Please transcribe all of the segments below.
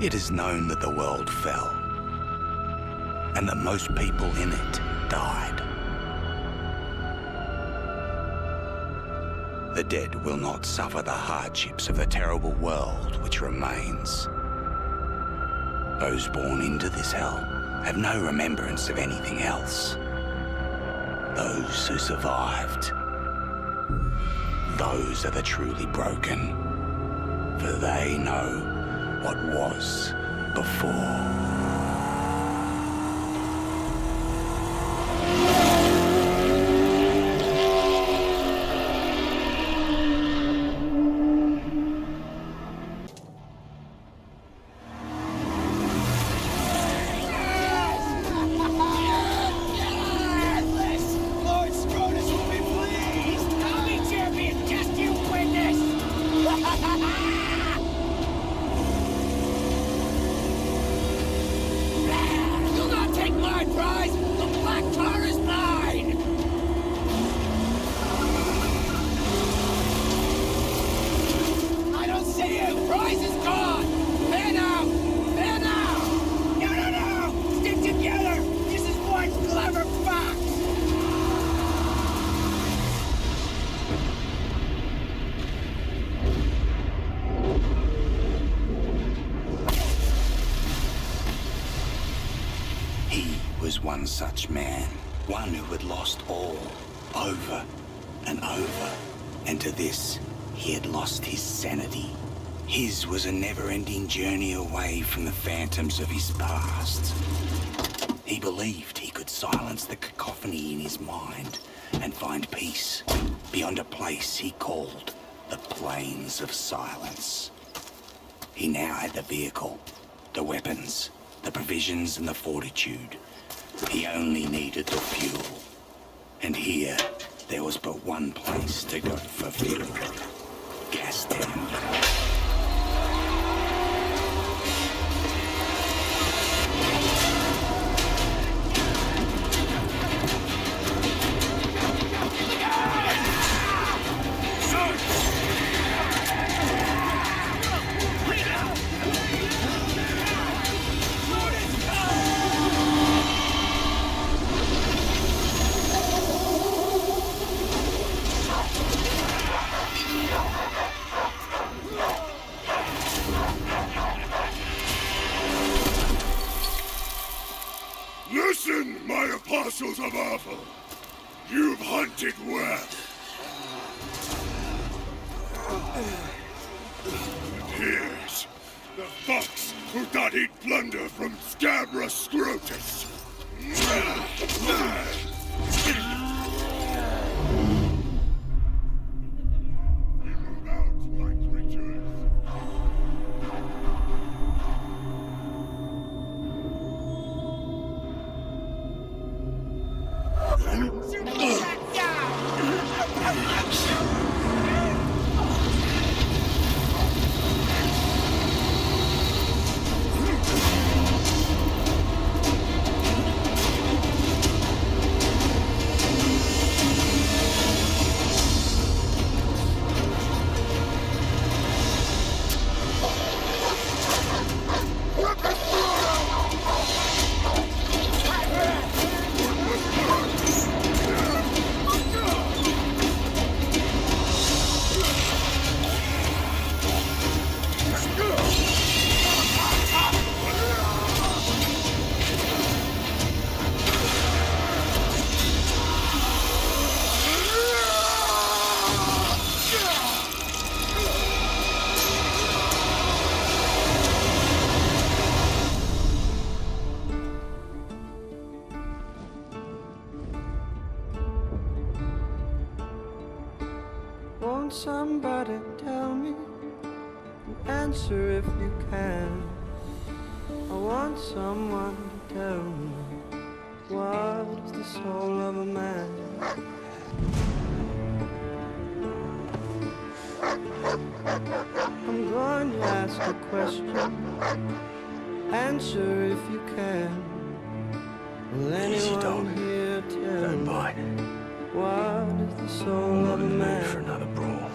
It is known that the world fell, and that most people in it died. The dead will not suffer the hardships of the terrible world which remains. Those born into this hell have no remembrance of anything else. Those who survived, those are the truly broken, for they know what was before. One such man, one who had lost all, over and over. And to this, he had lost his sanity. His was a never-ending journey away from the phantoms of his past. He believed he could silence the cacophony in his mind and find peace beyond a place he called the Plains of Silence. He now had the vehicle, the weapons, the provisions, and the fortitude. He only needed the fuel. And here, there was but one place to go for fuel. Gastown. Listen, Awful. You've hunted well. And here's the fox who thought he'd plunder from Scabra Scrotus. Shoot! Is the soul of a man. I'm going to ask a question. Answer if you can. Will Easy, dog. here tell Don't bite. what is the soul I'm of a mood for another brawl.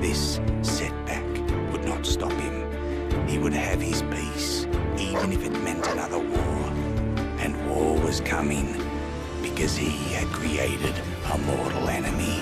This setback would not stop him. He would have his peace, even if it meant another war. And war was coming because he had created a mortal enemy.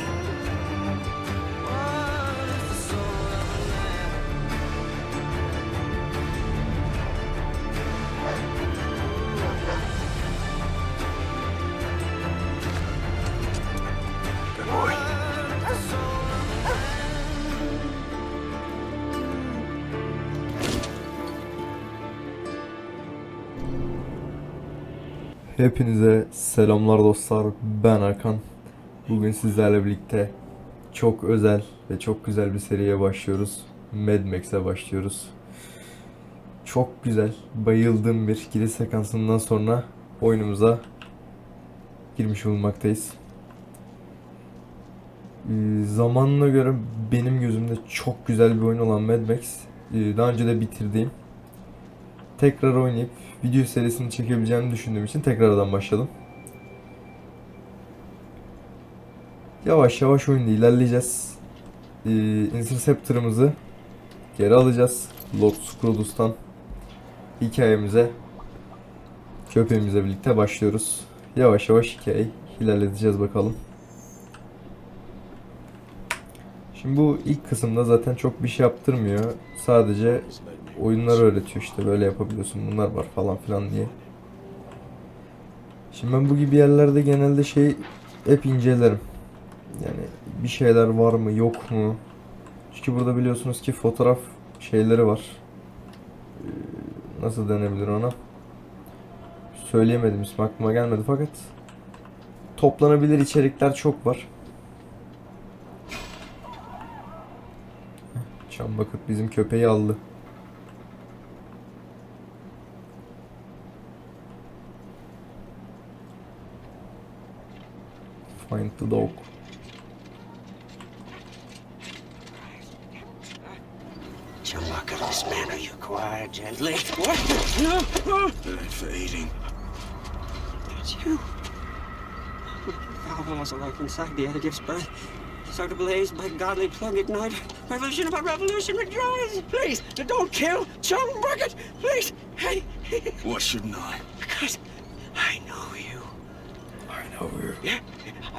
Hepinize selamlar dostlar. Ben Erkan. Bugün sizlerle birlikte çok özel ve çok güzel bir seriye başlıyoruz. Mad Max'e başlıyoruz. Çok güzel, bayıldığım bir giriş sekansından sonra oyunumuza girmiş bulunmaktayız. Ee, zamanına göre benim gözümde çok güzel bir oyun olan Mad Max. ee, daha önce de bitirdiğim tekrar oynayıp video serisini çekebileceğimi düşündüğüm için tekrardan başladım. Yavaş yavaş oyunda ilerleyeceğiz. Ee, Interceptor'ımızı geri alacağız. Lord Scrodus'tan hikayemize köpeğimizle birlikte başlıyoruz. Yavaş yavaş hikayeyi ilerleteceğiz bakalım. Şimdi bu ilk kısımda zaten çok bir şey yaptırmıyor. Sadece oyunları öğretiyor işte böyle yapabiliyorsun bunlar var falan filan diye. Şimdi ben bu gibi yerlerde genelde şey hep incelerim. Yani bir şeyler var mı yok mu? Çünkü burada biliyorsunuz ki fotoğraf şeyleri var. Ee, Nasıl denebilir ona? Söyleyemedim ismi aklıma gelmedi fakat toplanabilir içerikler çok var. Çam bakıt bizim köpeği aldı. Find the dog. Chumbucket, this man, are you quiet, gently? What? No! no. For eating. It's you. Valve has a life inside the other gives birth. So to blaze by godly plug ignite. Revolution about revolution rejoice. Please, don't kill Chum Bucket. Please. Hey. Why shouldn't I? because I know you. I know her. Yeah.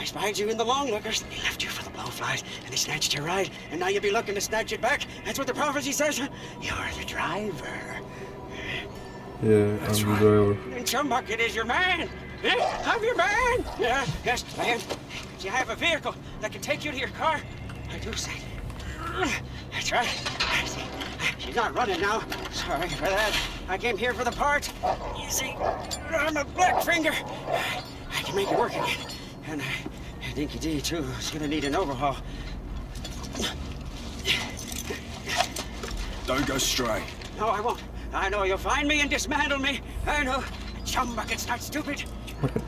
I spied you in the long lookers. They left you for the blowflies, and they snatched your ride. And now you'll be looking to snatch it back. That's what the prophecy says. You're the driver. Yeah, I'm the driver. And Chumbucket is your man. Yeah, I'm your man. Yeah, yes, man. Do you have a vehicle that can take you to your car? I do say. That's right. I. She's not running now. Sorry for that. I came here for the part. You see, I'm a black finger. I can make it work again. And uh, Dinky D, too, is gonna need an overhaul. Don't go stray. No, I won't. I know you'll find me and dismantle me. I know. Chumbucket's not stupid.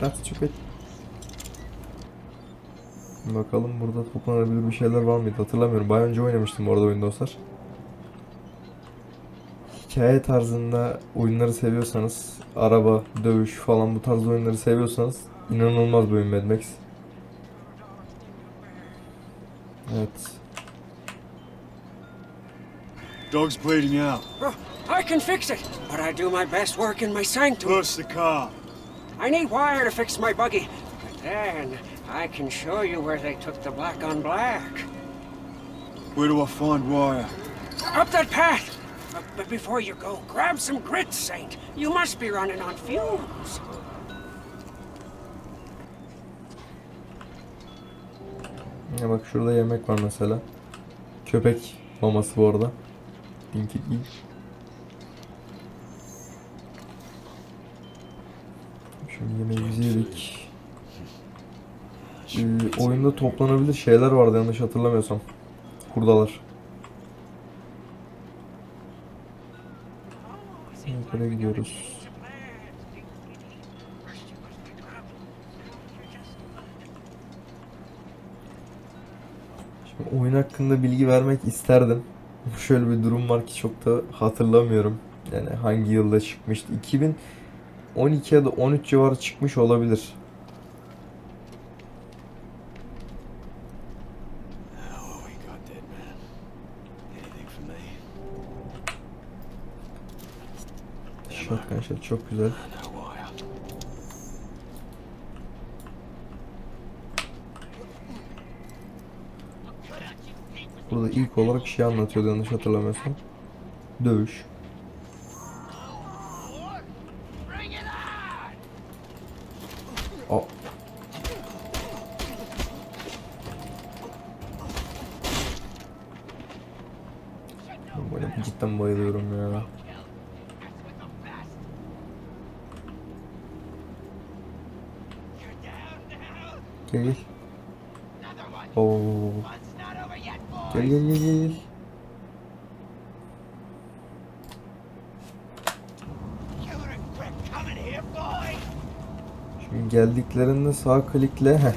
That's stupid. Bakalım burada toplanabilir bir şeyler var mıydı hatırlamıyorum. Bayağı önce oynamıştım bu arada oyun dostlar. Hikaye tarzında oyunları seviyorsanız, araba, dövüş falan bu tarz oyunları seviyorsanız inanılmaz bir oyun Mad Max. Evet. Dog's bleeding out. Oh, I can fix it, but I do my best work in my sanctum. Push the car. I need wire to fix my buggy, but then I can show you where they took the black on black. Where do I find wire? Up that path. But, but before you go, grab some grit, Saint. You must be running on fumes. Ya bak şurada yemek var mesela. Köpek maması bu arada. Dinky değil. Şimdi yemeğimizi yedik. Ee, oyunda toplanabilir şeyler vardı yanlış hatırlamıyorsam. Hurdalar. Yukarı gidiyoruz. Oyun hakkında bilgi vermek isterdim. Şöyle bir durum var ki çok da hatırlamıyorum. Yani hangi yılda çıkmıştı? 2012 ya da 13 civarı çıkmış olabilir. Shotgun shot çok güzel. Burada ilk olarak şey anlatıyordu yanlış hatırlamıyorsam. Dövüş. Aa. Ben Böyle cidden bayılıyorum ya. Gel gel. Oo. Gel gel gel gel. Şimdi geldiklerinde sağ klikle heh.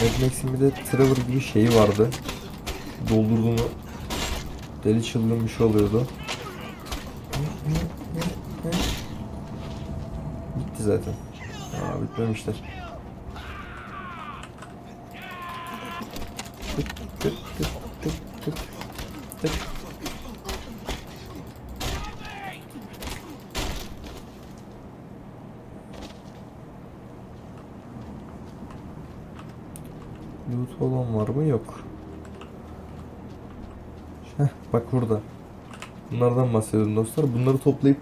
Mad Max'in bir de Trevor gibi şeyi vardı. Doldurduğunu deli çılgın şey oluyordu. Bitti zaten. Aa bitmemişler. Mı? Yok. Heh, bak burada. Bunlardan bahsediyorum dostlar. Bunları toplayıp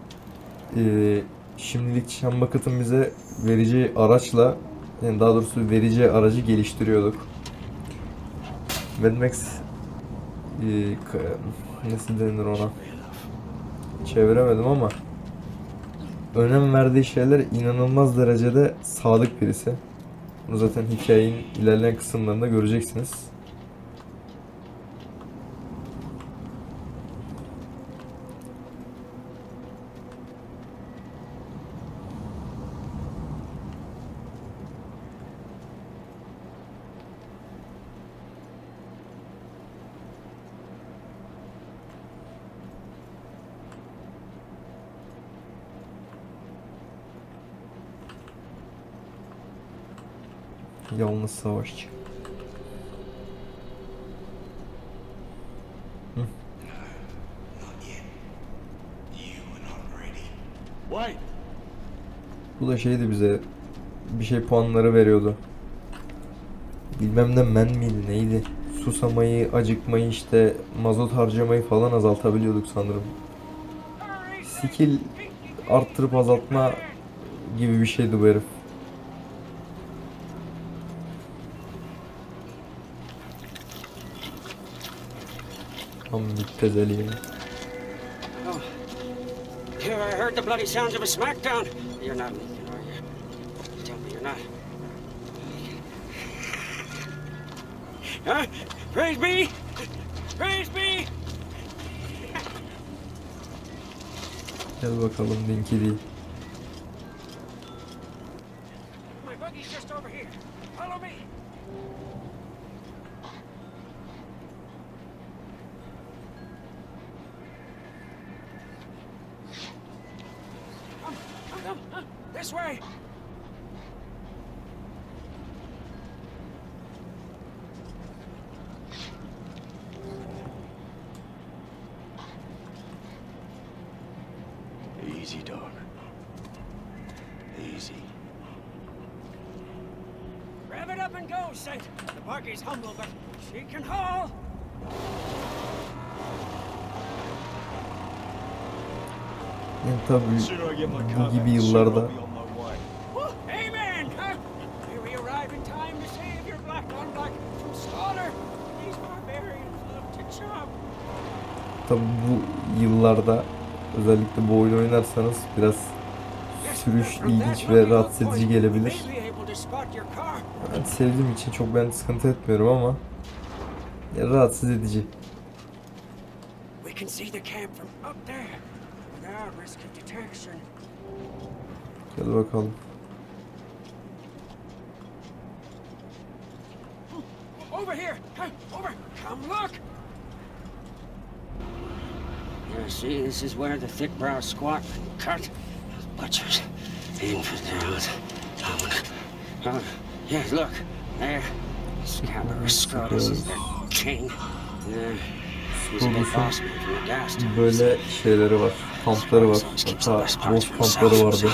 eee, şimdilik Şam Bucket'ın bize vereceği araçla yani daha doğrusu vereceği aracı geliştiriyorduk. Mad Max eee, ka- nasıl denir ona? Çeviremedim ama önem verdiği şeyler inanılmaz derecede sadık birisi. Bunu zaten hikayenin ilerleyen kısımlarında göreceksiniz. Yalnız savaşçı. Bu da şeydi bize bir şey puanları veriyordu. Bilmem ne men miydi neydi? Susamayı, acıkmayı işte mazot harcamayı falan azaltabiliyorduk sanırım. Skill arttırıp azaltma gibi bir şeydi bu herif. Müptezeliyim. Oh. Yeah, I heard the bloody sounds of a smackdown. You're not leaving, are you? Tell me you're not. Huh? Praise be! Praise be! Gel bakalım Dinky değil. My buggy's just over here. Follow me. To save your black on black from slaughter. These barbarians love to chop. tabii bu yıllarda özellikle bu oyunu oynarsanız biraz sürüş ilginç ve rahatsız edici gelebilir. Ben sevdiğim için çok ben sıkıntı etmiyorum ama ya rahatsız edici. Gel bakalım. Over here! Over! Come look! Yeah, see, this is where the thick brow squat cut. Butchers, infidels. Oh, yeah, look, there. Scabrous Scrotus is their king. Böyle şeyleri var. Kampları var. Hatta boss kampları vardı.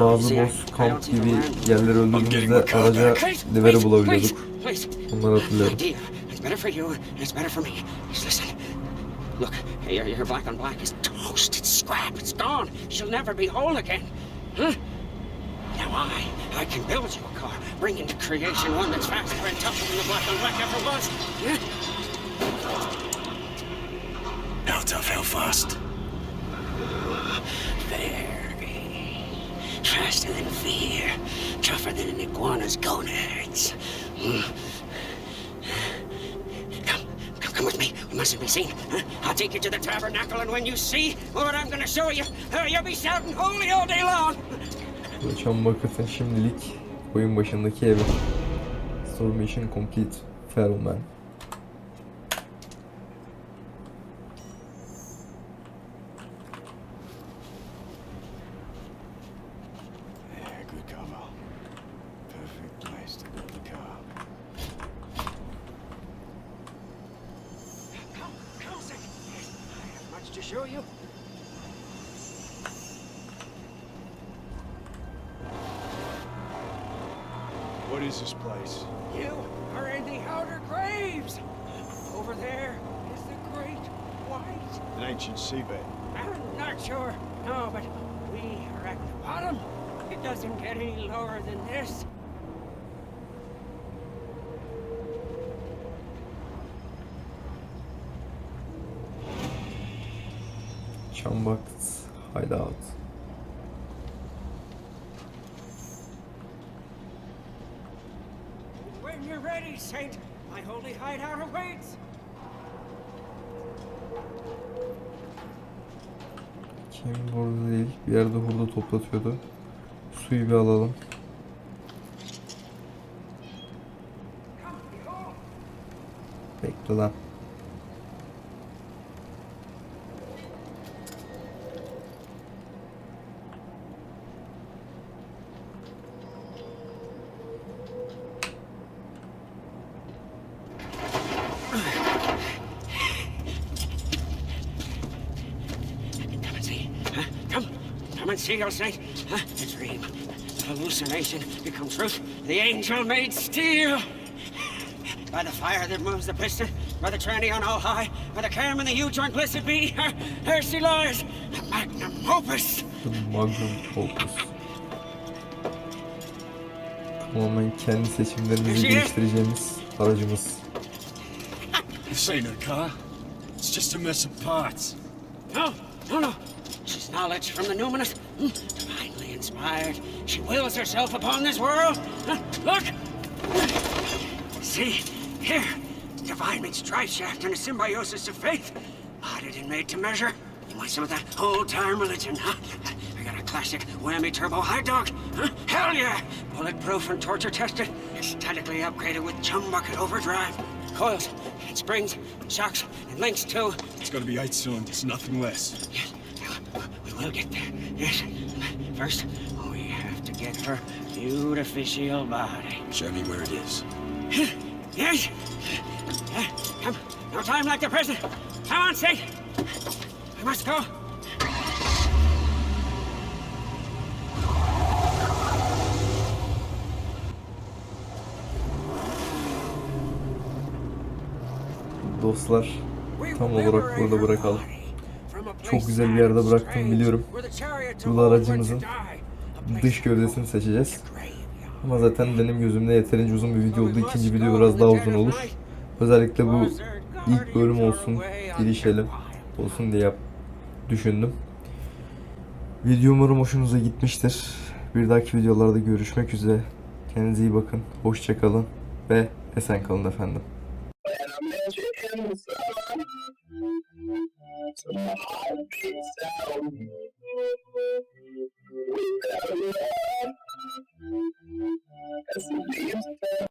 Bazı boss kamp gibi yerleri öldürdüğümüzde araca liveri bulabiliyorduk. Onları hatırlıyorum. Look, your, your black on black is toast. It's scrap. It's gone. She'll never be whole again. Huh? Now I, I can build you a car, bring into creation one that's faster and tougher than the black and black ever was. Yeah? How tough, how fast? Very faster than fear, tougher than an iguana's gonads. Hmm. Come, come, come with me. We mustn't be seen. Huh? I'll take you to the tabernacle, and when you see what I'm going to show you, uh, you'll be shouting holy all day long. Çam Bucket'ın şimdilik oyun başındaki evi. Store Mission Complete Feral Man. Ancient seabed. I'm not sure. No, but we are at the bottom. It doesn't get any lower than this. Çam Bucket Hideout. When you're ready, Saint, my holy hideout awaits. Kim burada değil. Bir yerde hurda toplatıyordu. Suyu bir alalım. Bekle lan. Come and see your. Huh? A dream. Hallucination becomes truth. The angel made steel. By the fire that moves the piston, by the tranny on all high, by the cam and the U-joint blessed be, her, there she lies, the magnum opus. The Magnum Opus. Tamamen kendi seçimlerimizi değiştireceğimiz aracımız. This ain't a car. It's just a mess of parts. No, no, no. She's knowledge from the numinous, divinely inspired. She wills herself upon this world. Look! See, here, divine meets drive shaft and a symbiosis of faith. Modded and made to measure. You want some of that old-time religion, huh? I got a classic whammy turbo high dog. Huh? Hell yeah! Bulletproof and torture tested. Statically upgraded with chum bucket overdrive. Coils and springs, shocks and links too. It's gonna be eight cylinders, nothing less. Yes, we will get there. Yes. First, we have to get her beautificial body. Show me where it is. Yes. Come. No time like the present. Come on, Sid. We must go. Dostlar tam olarak burada bırakalım. Çok güzel bir yerde bıraktım biliyorum. Burada aracımızın Dış gövdesini seçeceğiz. Ama zaten benim gözümde yeterince uzun bir video oldu. İkinci video biraz daha uzun olur. Özellikle bu ilk bölüm olsun, girişelim olsun diye yap, düşündüm. Video umarım hoşunuza gitmiştir. Bir dahaki videolarda görüşmek üzere. Kendinize iyi bakın. Hoşçakalın ve esen kalın efendim. to my heartbeat sound. With the love as it leaves